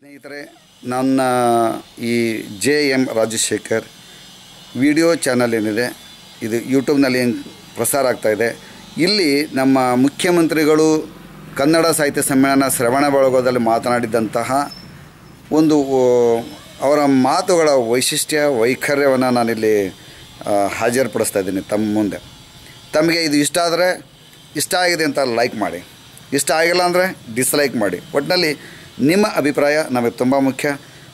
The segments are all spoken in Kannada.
ಸ್ನೇಹಿತರೆ, ನನ್ನ ಈ J M Rajashekar video channel ಏನಿದೆ, ಇದು ಯೂಟ್ಯೂಬ್ನಲ್ಲಿ ಏನು ಪ್ರಸಾರ ಆಗ್ತಾ ಇದೆ. ಇಲ್ಲಿ ನಮ್ಮ ಮುಖ್ಯಮಂತ್ರಿಗಳು ಕನ್ನಡ ಸಾಹಿತ್ಯ ಸಮ್ಮೇಳನ ಶ್ರವಣ ಬಳಗದಲ್ಲಿ ಮಾತನಾಡಿದಂತಹ ಒಂದು ಅವರ ಮಾತುಗಳ ವೈಶಿಷ್ಟ್ಯ, ವೈಖರ್ಯವನ್ನು ನಾನಿಲ್ಲಿ ಹಾಜರುಪಡಿಸ್ತಾ ಇದ್ದೀನಿ ತಮ್ಮ ಮುಂದೆ. ತಮಗೆ ಇದು ಇಷ್ಟ ಆದರೆ, ಇಷ್ಟ ಆಗಿದೆ ಅಂತ ಲೈಕ್ ಮಾಡಿ. ಇಷ್ಟ ಆಗಿಲ್ಲ ಅಂದರೆ ಡಿಸ್ಲೈಕ್ ಮಾಡಿ. ಒಟ್ಟಿನಲ್ಲಿ ನಿಮ್ಮ ಅಭಿಪ್ರಾಯ ನಮಗೆ ತುಂಬ ಮುಖ್ಯ.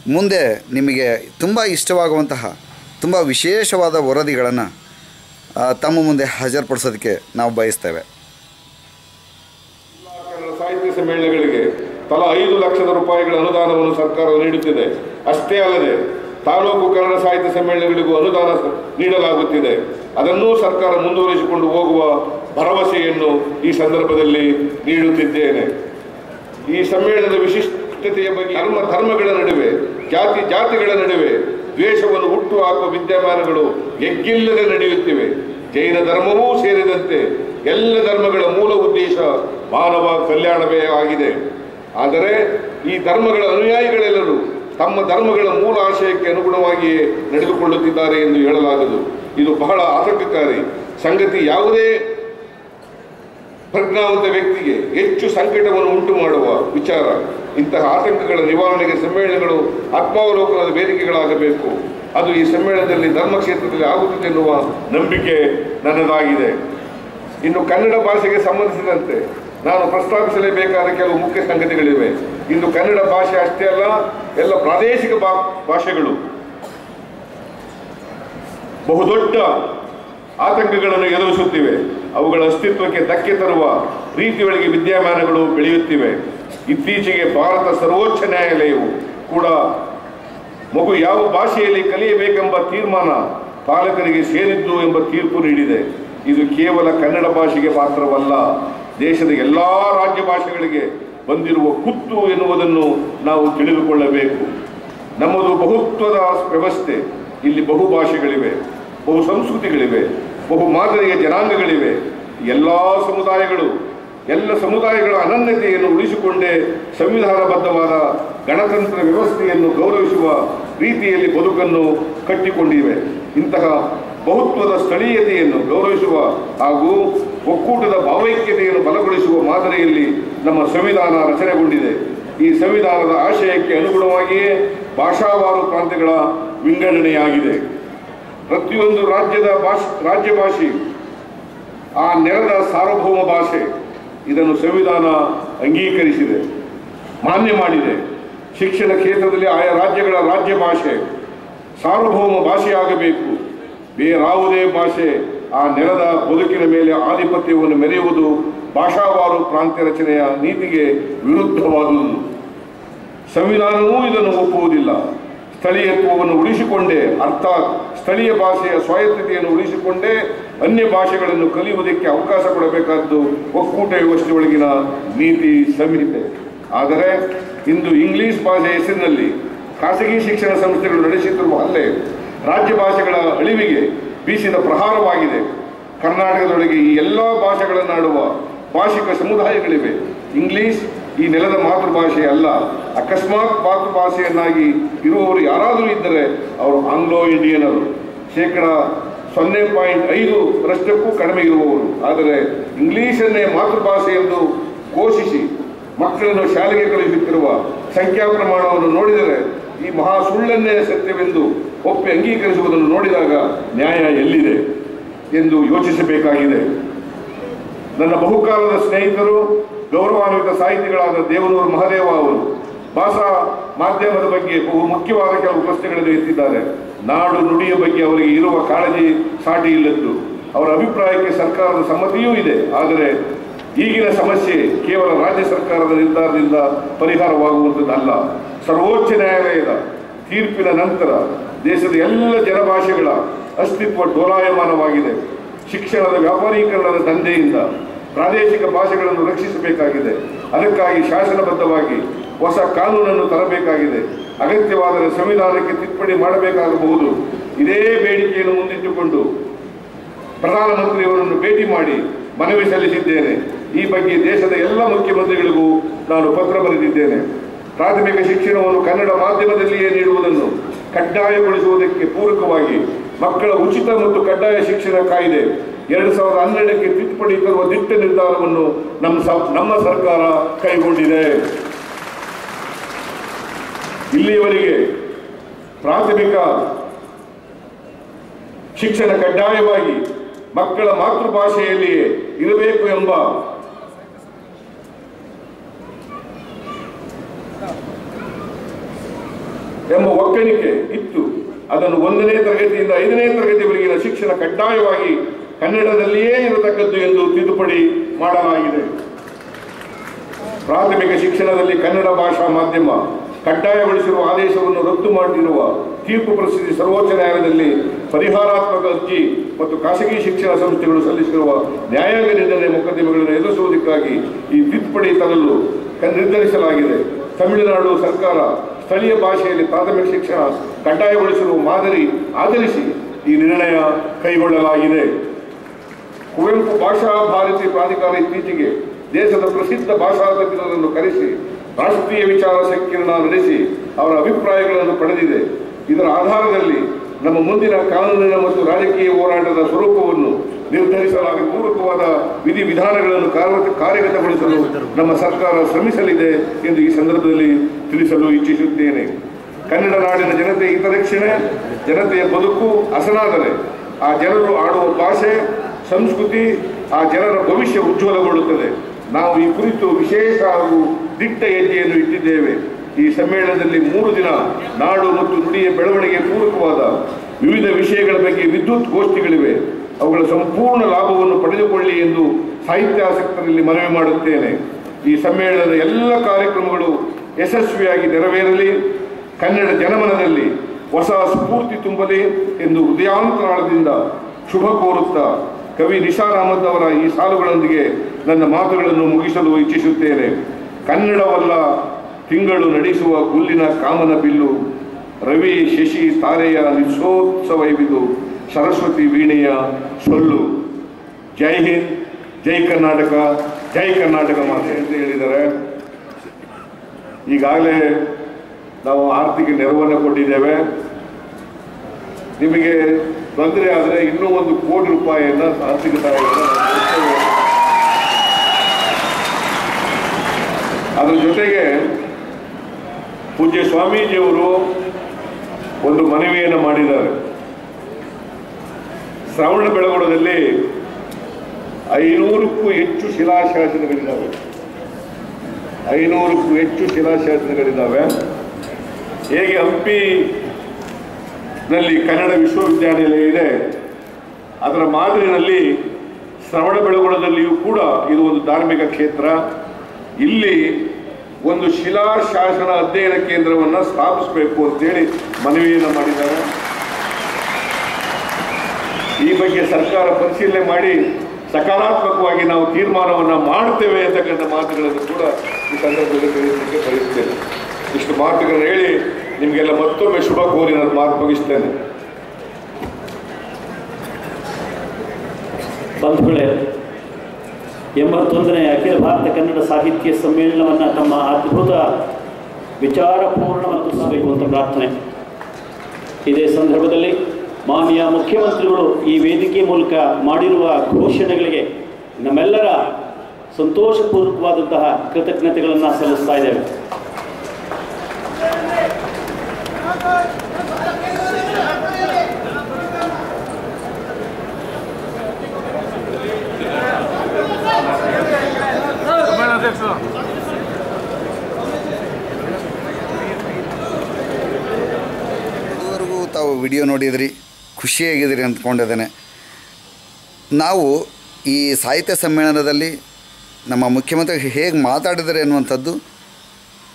ಮುಂದೆ ನಿಮಗೆ ತುಂಬ ಇಷ್ಟವಾಗುವಂತಹ, ತುಂಬ ವಿಶೇಷವಾದ ವರದಿಗಳನ್ನು ತಮ್ಮ ಮುಂದೆ ಹಾಜರುಪಡಿಸೋದಕ್ಕೆ ನಾವು ಬಯಸ್ತೇವೆ. ಸಾಹಿತ್ಯ ಸಮ್ಮೇಳನಗಳಿಗೆ ತಲಾ ಐದು ಲಕ್ಷದ ರೂಪಾಯಿಗಳ ಅನುದಾನವನ್ನು ಸರ್ಕಾರ ನೀಡುತ್ತಿದೆ. ಅಷ್ಟೇ ಅಲ್ಲದೆ, ತಾಲೂಕು ಕನ್ನಡ ಸಾಹಿತ್ಯ ಸಮ್ಮೇಳನಗಳಿಗೂ ಅನುದಾನ ನೀಡಲಾಗುತ್ತಿದೆ. ಅದನ್ನೂ ಸರ್ಕಾರ ಮುಂದುವರಿಸಿಕೊಂಡು ಹೋಗುವ ಭರವಸೆಯನ್ನು ಈ ಸಂದರ್ಭದಲ್ಲಿ ನೀಡುತ್ತಿದ್ದೇನೆ. ಈ ಸಮ್ಮೇಳನದ ವಿಶಿಷ್ಟತೆಯ ಬಗ್ಗೆ ಧರ್ಮ, ಧರ್ಮಗಳ ನಡುವೆ, ಜಾತಿ, ಜಾತಿಗಳ ನಡುವೆ ದ್ವೇಷವನ್ನು ಹುಟ್ಟು ಹಾಕುವ ವಿದ್ಯಮಾನಗಳು ಎಗ್ಗಿಲ್ಲದೆ ನಡೆಯುತ್ತಿವೆ. ಜೈನ ಧರ್ಮವೂ ಸೇರಿದಂತೆ ಎಲ್ಲ ಧರ್ಮಗಳ ಮೂಲ ಉದ್ದೇಶ ಮಾನವ ಕಲ್ಯಾಣವೇ ಆಗಿದೆ. ಆದರೆ ಈ ಧರ್ಮಗಳ ಅನುಯಾಯಿಗಳೆಲ್ಲರೂ ತಮ್ಮ ಧರ್ಮಗಳ ಮೂಲ ಆಶಯಕ್ಕೆ ಅನುಗುಣವಾಗಿಯೇ ನಡೆದುಕೊಳ್ಳುತ್ತಿದ್ದಾರೆ ಎಂದು ಹೇಳಲಾಗದು. ಇದು ಬಹಳ ಆತಂಕಕಾರಿ ಸಂಗತಿ ಯಾವುದೇ ಪ್ರಜ್ಞಾವಂತ ವ್ಯಕ್ತಿಗೆ ಹೆಚ್ಚು ಸಂಕಟವನ್ನು ಉಂಟು ಮಾಡುವ ವಿಚಾರ. ಇಂತಹ ಆತಂಕಗಳ ನಿವಾರಣೆಗೆ ಸಮ್ಮೇಳನಗಳು ಆತ್ಮಾವಲೋಕನದ ವೇದಿಕೆಗಳಾಗಬೇಕು. ಅದು ಈ ಸಮ್ಮೇಳನದಲ್ಲಿ ಧರ್ಮ ಕ್ಷೇತ್ರದಲ್ಲಿ ಆಗುತ್ತದೆ ಎನ್ನುವ ನಂಬಿಕೆ ನನ್ನದಾಗಿದೆ. ಇನ್ನು ಕನ್ನಡ ಭಾಷೆಗೆ ಸಂಬಂಧಿಸಿದಂತೆ ನಾನು ಪ್ರಸ್ತಾಪಿಸಲೇಬೇಕಾದ ಕೆಲವು ಮುಖ್ಯ ಸಂಗತಿಗಳಿವೆ. ಇಂದು ಕನ್ನಡ ಭಾಷೆ ಅಷ್ಟೇ ಅಲ್ಲ, ಎಲ್ಲ ಪ್ರಾದೇಶಿಕ ಭಾಷೆಗಳು. ಬಹುದೊಡ್ಡ ಆತಂಕಗಳನ್ನು ಎದುರಿಸುತ್ತಿವೆ. ಅವುಗಳ ಅಸ್ತಿತ್ವಕ್ಕೆ ಧಕ್ಕೆ ತರುವ ರೀತಿಯೊಳಗೆ ವಿದ್ಯಮಾನಗಳು ಬೆಳೆಯುತ್ತಿವೆ. ಇತ್ತೀಚೆಗೆ ಭಾರತ ಸರ್ವೋಚ್ಚ ನ್ಯಾಯಾಲಯವು ಕೂಡ ಮಗು ಯಾವ ಭಾಷೆಯಲ್ಲಿ ಕಲಿಯಬೇಕೆಂಬ ತೀರ್ಮಾನ ಪಾಲಕರಿಗೆ ಸೇರಿದ್ದು ಎಂಬ ತೀರ್ಪು ನೀಡಿದೆ. ಇದು ಕೇವಲ ಕನ್ನಡ ಭಾಷೆಗೆ ಮಾತ್ರವಲ್ಲ, ದೇಶದ ಎಲ್ಲ ರಾಜ್ಯ ಭಾಷೆಗಳಿಗೆ ಬಂದಿರುವ ಕುತ್ತು ಎನ್ನುವುದನ್ನು ನಾವು ತಿಳಿದುಕೊಳ್ಳಬೇಕು. ನಮ್ಮದು ಬಹುತ್ವದ ವ್ಯವಸ್ಥೆ. ಇಲ್ಲಿ ಬಹು ಭಾಷೆಗಳಿವೆ, ಬಹು ಸಂಸ್ಕೃತಿಗಳಿವೆ. ಬಹು ಮಾದರಿಯ ಜನಾಂಗಗಳಿವೆ. ಎಲ್ಲ ಸಮುದಾಯಗಳು, ಎಲ್ಲ ಸಮುದಾಯಗಳ ಅನನ್ಯತೆಯನ್ನು ಉಳಿಸಿಕೊಂಡೇ ಸಂವಿಧಾನಬದ್ಧವಾದ ಗಣತಂತ್ರ ವ್ಯವಸ್ಥೆಯನ್ನು ಗೌರವಿಸುವ ರೀತಿಯಲ್ಲಿ ಬದುಕನ್ನು ಕಟ್ಟಿಕೊಂಡಿವೆ. ಇಂತಹ ಬಹುತ್ವದ ಸ್ಥಳೀಯತೆಯನ್ನು ಗೌರವಿಸುವ ಹಾಗೂ ಒಕ್ಕೂಟದ ಭಾವೈಕ್ಯತೆಯನ್ನು ಬಲಗೊಳಿಸುವ ಮಾದರಿಯಲ್ಲಿ ನಮ್ಮ ಸಂವಿಧಾನ ರಚನೆಗೊಂಡಿದೆ. ಈ ಸಂವಿಧಾನದ ಆಶಯಕ್ಕೆ ಅನುಗುಣವಾಗಿಯೇ ಭಾಷಾವಾರು ಪ್ರಾಂತ್ಯಗಳ ವಿಂಗಡಣೆಯಾಗಿದೆ. ಪ್ರತಿಯೊಂದು ರಾಜ್ಯದ ಭಾಷೆ ರಾಜ್ಯ ಭಾಷೆ ಆ ನೆಲದ ಸಾರ್ವಭೌಮ ಭಾಷೆ ಇದನ್ನು ಸಂವಿಧಾನ ಅಂಗೀಕರಿಸಿದೆ, ಮಾನ್ಯ ಮಾಡಿದೆ. ಶಿಕ್ಷಣ ಕ್ಷೇತ್ರದಲ್ಲಿ ಆಯಾ ರಾಜ್ಯಗಳ ರಾಜ್ಯ ಭಾಷೆ ಸಾರ್ವಭೌಮ ಭಾಷೆಯಾಗಬೇಕು. ಬೇರಾವುದೇ ಭಾಷೆ ಆ ನೆಲದ ಬದುಕಿನ ಮೇಲೆ ಆಧಿಪತ್ಯವನ್ನು ಮೆರೆಯುವುದು ಭಾಷಾವಾರು ಪ್ರಾಂತ್ಯ ರಚನೆಯ ನೀತಿಗೆ ವಿರುದ್ಧವಾದುದು. ಸಂವಿಧಾನವೂ ಇದನ್ನು ಒಪ್ಪುವುದಿಲ್ಲ. ಸ್ಥಳೀಯತ್ವವನ್ನು ಉಳಿಸಿಕೊಂಡೇ ಅರ್ಥಾತ್ ಸ್ಥಳೀಯ ಭಾಷೆಯ ಸ್ವಾಯತ್ತತೆಯನ್ನು ಉಳಿಸಿಕೊಂಡೇ ಅನ್ಯ ಭಾಷೆಗಳನ್ನು ಕಲಿಯುವುದಕ್ಕೆ ಅವಕಾಶ ಕೊಡಬೇಕಾದ್ದು ಒಕ್ಕೂಟ ವ್ಯವಸ್ಥೆಯೊಳಗಿನ ನೀತಿ ಸಂಹಿತೆ. ಆದರೆ ಇಂದು ಇಂಗ್ಲಿಷ್ ಭಾಷೆ ಹೆಸರಿನಲ್ಲಿ ಖಾಸಗಿ ಶಿಕ್ಷಣ ಸಂಸ್ಥೆಗಳು ನಡೆಸುತ್ತಿರುವ ಹಲ್ಲೆ ರಾಜ್ಯ ಭಾಷೆಗಳ ಅಳಿವಿಗೆ ಬೀಸಿದ ಪ್ರಹಾರವಾಗಿದೆ. ಕರ್ನಾಟಕದೊಳಗೆ ಈ ಎಲ್ಲ ಭಾಷೆಗಳನ್ನಾಡುವ ಭಾಷಿಕ ಸಮುದಾಯಗಳಿವೆ. ಇಂಗ್ಲಿಷ್ ಈ ನೆಲದ ಮಾತೃಭಾಷೆ ಅಲ್ಲ. ಅಕಸ್ಮಾತ್ ಮಾತೃಭಾಷೆಯನ್ನಾಗಿ ಇರುವವರು ಯಾರಾದರೂ ಇದ್ದರೆ ಅವರು ಆಂಗ್ಲೋ ಇಂಡಿಯನರು. ಶೇಕಡ ಸೊನ್ನೆ ಪಾಯಿಂಟ್ ಐದು ರಷ್ಟಕ್ಕೂ ಕಡಿಮೆ ಇರುವವರು. ಆದರೆ ಇಂಗ್ಲೀಷನ್ನೇ ಮಾತೃಭಾಷೆ ಎಂದು ಘೋಷಿಸಿ ಮಕ್ಕಳನ್ನು ಶಾಲೆಗೆ ಕಳುಹಿಸುತ್ತಿರುವ ಸಂಖ್ಯಾ ಪ್ರಮಾಣವನ್ನು ನೋಡಿದರೆ ಈ ಮಹಾ ಸುಳ್ಳನ್ನೇ ಸತ್ಯವೆಂದು ಒಪ್ಪಿ ಅಂಗೀಕರಿಸುವುದನ್ನು ನೋಡಿದಾಗ ನ್ಯಾಯ ಎಲ್ಲಿದೆ ಎಂದು ಯೋಚಿಸಬೇಕಾಗಿದೆ. ನನ್ನ ಬಹುಕಾಲದ ಸ್ನೇಹಿತರು ಗೌರವಾನ್ವಿತ ಸಾಹಿತಿಗಳಾದ ದೇವನೂರು ಮಹದೇವ ಅವರು ಭಾಷಾ ಮಾಧ್ಯಮದ ಬಗ್ಗೆ ಬಹು ಮುಖ್ಯವಾದ ಕೆಲವು ಪ್ರಶ್ನೆಗಳನ್ನು ಎತ್ತಿದ್ದಾರೆ. ನಾಡು ನುಡಿಯ ಬಗ್ಗೆ ಅವರಿಗೆ ಇರುವ ಕಾಳಜಿ ಸಾಟಿ ಇಲ್ಲದ್ದು. ಅವರ ಅಭಿಪ್ರಾಯಕ್ಕೆ ಸರ್ಕಾರದ ಸಮ್ಮತಿಯೂ ಇದೆ. ಆದರೆ ಈಗಿನ ಸಮಸ್ಯೆ ಕೇವಲ ರಾಜ್ಯ ಸರ್ಕಾರದ ನಿರ್ಧಾರದಿಂದ ಪರಿಹಾರವಾಗುವಂಥದ್ದಲ್ಲ. ಸರ್ವೋಚ್ಚ ನ್ಯಾಯಾಲಯದ ತೀರ್ಪಿನ ನಂತರ ದೇಶದ ಎಲ್ಲ ಜನಭಾಷೆಗಳ ಅಸ್ತಿತ್ವ ಡೋಲಾಯಮಾನವಾಗಿದೆ. ಶಿಕ್ಷಣದ ವ್ಯಾಪಾರೀಕರಣದ ದಂಧೆಯಿಂದ ಪ್ರಾದೇಶಿಕ ಭಾಷೆಗಳನ್ನು ರಕ್ಷಿಸಬೇಕಾಗಿದೆ. ಅದಕ್ಕಾಗಿ ಶಾಸನಬದ್ಧವಾಗಿ ಹೊಸ ಕಾನೂನನ್ನು ತರಬೇಕಾಗಿದೆ. ಅಗತ್ಯವಾದರೆ ಸಂವಿಧಾನಕ್ಕೆ ತಿದ್ದುಪಡಿ ಮಾಡಬೇಕಾಗಬಹುದು. ಇದೇ ಬೇಡಿಕೆಯನ್ನು ಮುಂದಿಟ್ಟುಕೊಂಡು ಪ್ರಧಾನಮಂತ್ರಿಯವರನ್ನು ಭೇಟಿ ಮಾಡಿ ಮನವಿ ಸಲ್ಲಿಸಿದ್ದೇನೆ. ಈ ಬಗ್ಗೆ ದೇಶದ ಎಲ್ಲ ಮುಖ್ಯಮಂತ್ರಿಗಳಿಗೂ ನಾನು ಪತ್ರ ಬರೆದಿದ್ದೇನೆ. ಪ್ರಾಥಮಿಕ ಶಿಕ್ಷಣವನ್ನು ಕನ್ನಡ ಮಾಧ್ಯಮದಲ್ಲಿಯೇ ನೀಡುವುದನ್ನು ಕಡ್ಡಾಯಗೊಳಿಸುವುದಕ್ಕೆ ಪೂರಕವಾಗಿ ಮಕ್ಕಳ ಉಚಿತ ಮತ್ತು ಕಡ್ಡಾಯ ಶಿಕ್ಷಣ ಕಾಯ್ದೆ ಎರಡು ಸಾವಿರದ ಹನ್ನೆರಡಕ್ಕೆ ತಿದ್ದುಪಡಿ ತರುವ ದಿಟ್ಟ ನಿರ್ಧಾರವನ್ನು ನಮ್ಮ ನಮ್ಮ ಸರ್ಕಾರ ಕೈಗೊಂಡಿದೆ. ಇಲ್ಲಿಯವರೆಗೆ ಪ್ರಾಥಮಿಕ ಶಿಕ್ಷಣ ಕಡ್ಡಾಯವಾಗಿ ಮಕ್ಕಳ ಮಾತೃಭಾಷೆಯಲ್ಲಿಯೇ ಇರಬೇಕು ಎಂಬ ಎಂಬ ಒಕ್ಕಣಿಕೆ ಇತ್ತು. ಅದನ್ನು ಒಂದನೇ ತರಗತಿಯಿಂದ ಐದನೇ ತರಗತಿವರೆಗಿನ ಶಿಕ್ಷಣ ಕಡ್ಡಾಯವಾಗಿ ಕನ್ನಡದಲ್ಲಿಯೇ ಇರತಕ್ಕದ್ದು ಎಂದು ತಿದ್ದುಪಡಿ ಮಾಡಲಾಗಿದೆ. ಪ್ರಾಥಮಿಕ ಶಿಕ್ಷಣದಲ್ಲಿ ಕನ್ನಡ ಭಾಷಾ ಮಾಧ್ಯಮ ಕಡ್ಡಾಯಗೊಳಿಸಿರುವ ಆದೇಶವನ್ನು ರದ್ದು ಮಾಡಿರುವ ತೀರ್ಪು ಪ್ರಸಿದ್ಧಿ ಸರ್ವೋಚ್ಚ ನ್ಯಾಯಾಲಯದಲ್ಲಿ ಪರಿಹಾರಾತ್ಮಕ ಅರ್ಜಿ ಮತ್ತು ಖಾಸಗಿ ಶಿಕ್ಷಣ ಸಂಸ್ಥೆಗಳು ಸಲ್ಲಿಸಿರುವ ನ್ಯಾಯಾಂಗ ನಿರ್ಣಯ ಮೊಕದ್ದಮೆಗಳನ್ನು ಎದುರಿಸುವುದಕ್ಕಾಗಿ ಈ ತಿದ್ದುಪಡಿ ತರಲು ನಿರ್ಧರಿಸಲಾಗಿದೆ. ತಮಿಳುನಾಡು ಸರ್ಕಾರ ಸ್ಥಳೀಯ ಭಾಷೆಯಲ್ಲಿ ಪ್ರಾಥಮಿಕ ಶಿಕ್ಷಣ ಕಡ್ಡಾಯಗೊಳಿಸಿರುವ ಮಾದರಿ ಆಧರಿಸಿ ಈ ನಿರ್ಣಯ ಕೈಗೊಳ್ಳಲಾಗಿದೆ. ಕುವೆಂಪು ಭಾಷಾ ಭಾರತಿ ಪ್ರಾಧಿಕಾರ ಇತ್ತೀಚೆಗೆ ದೇಶದ ಪ್ರಸಿದ್ಧ ಭಾಷಾ ತಜ್ಞರನ್ನು ಕರೆಸಿ, ರಾಷ್ಟ್ರೀಯ ವಿಚಾರ ಸಂಕಿರಣ ನಡೆಸಿ ಅವರ ಅಭಿಪ್ರಾಯಗಳನ್ನು ಪಡೆದಿದೆ. ಇದರ ಆಧಾರದಲ್ಲಿ ನಮ್ಮ ಮುಂದಿನ ಕಾನೂನಿನ ಮತ್ತು ರಾಜಕೀಯ ಹೋರಾಟದ ಸ್ವರೂಪವನ್ನು ನಿರ್ಧರಿಸಲಾಗಿ ಪೂರಕವಾದ ವಿಧಿವಿಧಾನಗಳನ್ನು ಕಾರ್ಯ- ಕಾರ್ಯಗತಗೊಳಿಸಲು ನಮ್ಮ ಸರ್ಕಾರ ಶ್ರಮಿಸಲಿದೆ ಎಂದು ಈ ಸಂದರ್ಭದಲ್ಲಿ ತಿಳಿಸಲು ಇಚ್ಛಿಸುತ್ತೇನೆ. ಕನ್ನಡ ನಾಡಿನ ಜನತೆ ಹಿತರಕ್ಷಣೆ, ಜನತೆಯ ಬದುಕು ಹಸನಾದರೆ ಆ ಜನರು ಆಡುವ ಭಾಷೆ ಸಂಸ್ಕೃತಿ ಆ ಜನರ ಭವಿಷ್ಯ ಉಜ್ವಲಗೊಳ್ಳುತ್ತದೆ. ನಾವು ಈ ಕುರಿತು ವಿಶೇಷ ಹಾಗೂ ದಿಟ್ಟ ಹೆಜ್ಜೆಯನ್ನು ಇಟ್ಟಿದ್ದೇವೆ. ಈ ಸಮ್ಮೇಳನದಲ್ಲಿ ಮೂರು ದಿನ ನಾಡು ಮತ್ತು ನುಡಿಯ ಬೆಳವಣಿಗೆ ಪೂರಕವಾದ ವಿವಿಧ ವಿಷಯಗಳ ಬಗ್ಗೆ ವಿದ್ಯುತ್ ಗೋಷ್ಠಿಗಳಿವೆ. ಅವುಗಳ ಸಂಪೂರ್ಣ ಲಾಭವನ್ನು ಪಡೆದುಕೊಳ್ಳಿ ಎಂದು ಸಾಹಿತ್ಯಾಸಕ್ತರಲ್ಲಿ ಮನವಿ ಮಾಡುತ್ತೇನೆ. ಈ ಸಮ್ಮೇಳನದ ಎಲ್ಲ ಕಾರ್ಯಕ್ರಮಗಳು ಯಶಸ್ವಿಯಾಗಿ ನೆರವೇರಲಿ, ಕನ್ನಡ ಜನಮನದಲ್ಲಿ ಹೊಸ ಸ್ಫೂರ್ತಿ ತುಂಬಲಿ ಎಂದು ಹೃದಯಾಂತರಾಳದಿಂದ ಶುಭ ಕೋರುತ್ತಾ ಕವಿ ನಿಶಾರ್ ಅಹಮದ್ ಅವರ ಈ ಸಾಲುಗಳೊಂದಿಗೆ ನನ್ನ ಮಾತುಗಳನ್ನು ಮುಗಿಸಲು ಇಚ್ಛಿಸುತ್ತೇನೆ. ಕನ್ನಡವಲ್ಲ, ತಿಂಗಳು ನಡೆಸುವ ಗುಲ್ಲಿನ ಕಾಮನ ಬಿಲ್ಲು. ರವಿ ಶಶಿ ತಾರೆಯ ನಿತ್ಸೋತ್ಸವವಿದು ಸರಸ್ವತಿ ವೀಣೆಯ ಸೊಲ್ಲು ಜೈ ಹಿಂದ್, ಜೈ ಕರ್ನಾಟಕ ಜೈ ಕರ್ನಾಟಕ ಮಾತೆ ಅಂತ ಹೇಳಿದ್ದಾರೆ. ಈಗಾಗಲೇ ನಾವು ಆರ್ಥಿಕ ನೆರವನ್ನು ಕೊಟ್ಟಿದ್ದೇವೆ. ನಿಮಗೆ ತೊಂದರೆ ಆದರೆ ಇನ್ನೂ ಒಂದು ಕೋಟಿ ರೂಪಾಯಿಯನ್ನ ಆರ್ಥಿಕ ಅದರ ಜೊತೆಗೆ ಪೂಜ್ಯ ಸ್ವಾಮೀಜಿಯವರು ಒಂದು ಮನವಿಯನ್ನು ಮಾಡಿದ್ದಾರೆ. ಶ್ರವಣ ಬೆಳಗೊಳದಲ್ಲಿ ಐನೂರಕ್ಕೂ ಹೆಚ್ಚು ಶಿಲಾಶಾಸನಗಳಿದ್ದಾವೆ. ಐನೂರಕ್ಕೂ ಹೆಚ್ಚು ಶಿಲಾಶಾಸನಗಳಿದ್ದಾವೆ. ಹೇಗೆ ಹಂಪಿನಲ್ಲಿ ಕನ್ನಡ ವಿಶ್ವವಿದ್ಯಾನಿಲಯ ಇದೆ. ಅದರ ಮಾದರಿನಲ್ಲಿ ಶ್ರವಣ ಬೆಳಗೊಳದಲ್ಲಿಯೂ ಕೂಡ ಇದು ಒಂದು ಧಾರ್ಮಿಕ ಕ್ಷೇತ್ರ. ಇಲ್ಲಿ ಒಂದು ಶಿಲಾಶಾಸನ ಅಧ್ಯಯನ ಕೇಂದ್ರವನ್ನು ಸ್ಥಾಪಿಸಬೇಕು ಅಂತೇಳಿ ಮನವಿಯನ್ನು ಮಾಡಿದ್ದಾರೆ. ಈ ಬಗ್ಗೆ ಸರ್ಕಾರ ಪರಿಶೀಲನೆ ಮಾಡಿ ಸಕಾರಾತ್ಮಕವಾಗಿ ನಾವು ತೀರ್ಮಾನವನ್ನು ಮಾಡ್ತೇವೆ ಅಂತಕ್ಕಂಥ ಮಾತುಗಳನ್ನು ಕೂಡ ಈ ಸಂದರ್ಭದಲ್ಲಿ ಬಯಸುತ್ತೇನೆ ಇಷ್ಟು ಮಾತುಗಳನ್ನು ಹೇಳಿ ನಿಮಗೆಲ್ಲ ಮತ್ತೊಮ್ಮೆ ಶುಭ ಕೋರಿ ನಾನು ಮಾತು ಮುಗಿಸ್ತೇನೆ. ಬಂಧುಗಳೇ ಎಂಬತ್ತೊಂದನೇ ಅಖಿಲ ಭಾರತ ಕನ್ನಡ ಸಾಹಿತ್ಯ ಸಮ್ಮೇಳನವನ್ನು ತಮ್ಮ ಅದ್ಭುತ, ವಿಚಾರಪೂರ್ಣ ಮತ್ತು ಅಂತ ಪ್ರಾರ್ಥನೆ. ಇದೇ ಸಂದರ್ಭದಲ್ಲಿ ಮಾನ್ಯ ಮುಖ್ಯಮಂತ್ರಿಗಳು ಈ ವೇದಿಕೆ ಮೂಲಕ ಮಾಡಿರುವ ಘೋಷಣೆಗಳಿಗೆ ನಮ್ಮೆಲ್ಲರ ಸಂತೋಷಪೂರ್ವಕವಾದಂತಹ ಕೃತಜ್ಞತೆಗಳನ್ನು ಸಲ್ಲಿಸ್ತಾ ಇದ್ದೇವೆ. ಇದುವರೆಗೂ ತಾವು ವಿಡಿಯೋ ನೋಡಿದ್ರಿ, ಖುಷಿಯಾಗಿದ್ದೀರಿ ಅಂದ್ಕೊಂಡಿದ್ದೇನೆ. ನಾವು ಈ ಸಾಹಿತ್ಯ ಸಮ್ಮೇಳನದಲ್ಲಿ ನಮ್ಮ ಮುಖ್ಯಮಂತ್ರಿ ಹೇಗೆ ಮಾತಾಡಿದರೆ ಅನ್ನುವಂಥದ್ದು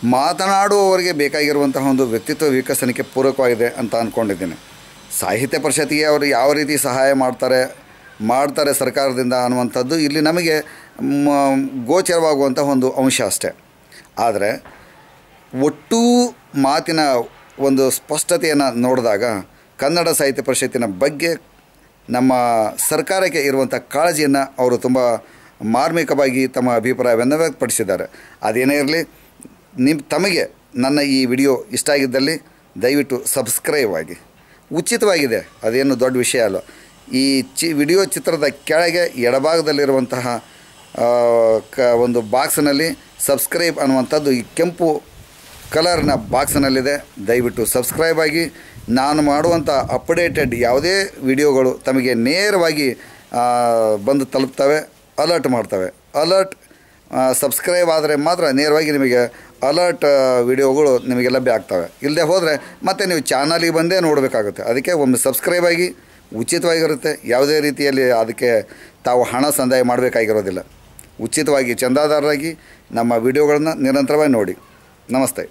ಮಾತನಾಡುವವರಿಗೆ ಬೇಕಾಗಿರುವಂತಹ ಒಂದು ವ್ಯಕ್ತಿತ್ವ ವಿಕಸನಕ್ಕೆ ಪೂರಕವಾಗಿದೆ ಅಂತ ಅಂದ್ಕೊಂಡಿದ್ದೀನಿ ಸಾಹಿತ್ಯ ಪರಿಷತ್ತಿಗೆ ಅವರು ಯಾವ ರೀತಿ ಸಹಾಯ ಮಾಡ್ತಾರೆ ಮಾಡ್ತಾರೆ ಸರ್ಕಾರದಿಂದ ಅನ್ನುವಂಥದ್ದು ಇಲ್ಲಿ ನಮಗೆ ಗೋಚರವಾಗುವಂಥ ಒಂದು ಅಂಶ ಅಷ್ಟೇ. ಆದರೆ ಒಟ್ಟು ಮಾತಿನ ಒಂದು ಸ್ಪಷ್ಟತೆಯನ್ನು ನೋಡಿದಾಗ ಕನ್ನಡ ಸಾಹಿತ್ಯ ಪರಿಷತ್ತಿನ ಬಗ್ಗೆ ನಮ್ಮ ಸರ್ಕಾರಕ್ಕೆ ಇರುವಂಥ ಕಾಳಜಿಯನ್ನು ಅವರು ತುಂಬ ಮಾರ್ಮಿಕವಾಗಿ ತಮ್ಮ ಅಭಿಪ್ರಾಯವನ್ನು ವ್ಯಕ್ತಪಡಿಸಿದ್ದಾರೆ. ಅದೇನೇ ಇರಲಿ ನಿಮ್ಮ ತಮಗೆ ನನ್ನ ಈ ವಿಡಿಯೋ ಇಷ್ಟ ಆಗಿದ್ದಲ್ಲಿ ದಯವಿಟ್ಟು ಸಬ್ಸ್ಕ್ರೈಬ್ ಆಗಿ. ಉಚಿತವಾಗಿದೆ, ಅದೇನು ದೊಡ್ಡ ವಿಷಯ ಅಲ್ಲ. ಈ ಚಿ, ವಿಡಿಯೋ ಚಿತ್ರದ ಕೆಳಗೆ ಎಡಭಾಗದಲ್ಲಿರುವಂತಹ ಕ, ಒಂದು ಬಾಕ್ಸ್ನಲ್ಲಿ ಸಬ್ಸ್ಕ್ರೈಬ್ ಅನ್ನುವಂಥದ್ದು ಈ ಕೆಂಪು ಕಲರ್ನ ಬಾಕ್ಸ್ನಲ್ಲಿದೆ. ದಯವಿಟ್ಟು ಸಬ್ಸ್ಕ್ರೈಬ್ ಆಗಿ. ನಾನು ಮಾಡುವಂಥ ಅಪ್ಡೇಟೆಡ್ ಯಾವುದೇ ವಿಡಿಯೋಗಳು ತಮಗೆ ನೇರವಾಗಿ ಬಂದು ತಲುಪ್ತವೆ, ಅಲರ್ಟ್ ಮಾಡ್ತವೆ. ಅಲರ್ಟ್ ಸಬ್ಸ್ಕ್ರೈಬ್ ಆದರೆ ಮಾತ್ರ ನೇರವಾಗಿ ನಿಮಗೆ ಅಲರ್ಟ್ ವಿಡಿಯೋಗಳು ನಿಮಗೆ ಲಭ್ಯ ಆಗ್ತವೆ. ಇಲ್ಲದೆ ಹೋದರೆ ಮತ್ತೆ ನೀವು ಚಾನಲಿಗೆ ಬಂದೇ ನೋಡಬೇಕಾಗುತ್ತೆ. ಅದಕ್ಕೆ ಒಮ್ಮೆ ಸಬ್ಸ್ಕ್ರೈಬ್ ಆಗಿ, ಉಚಿತವಾಗಿರುತ್ತೆ. ಯಾವುದೇ ರೀತಿಯಲ್ಲಿ ಅದಕ್ಕೆ ತಾವು ಹಣ ಸಂದಾಯ ಮಾಡಬೇಕಾಗಿರೋದಿಲ್ಲ. ಉಚಿತವಾಗಿ ಚಂದಾದಾರರಾಗಿ ನಮ್ಮ ವಿಡಿಯೋಗಳನ್ನು ನಿರಂತರವಾಗಿ ನೋಡಿ. ನಮಸ್ತೆ.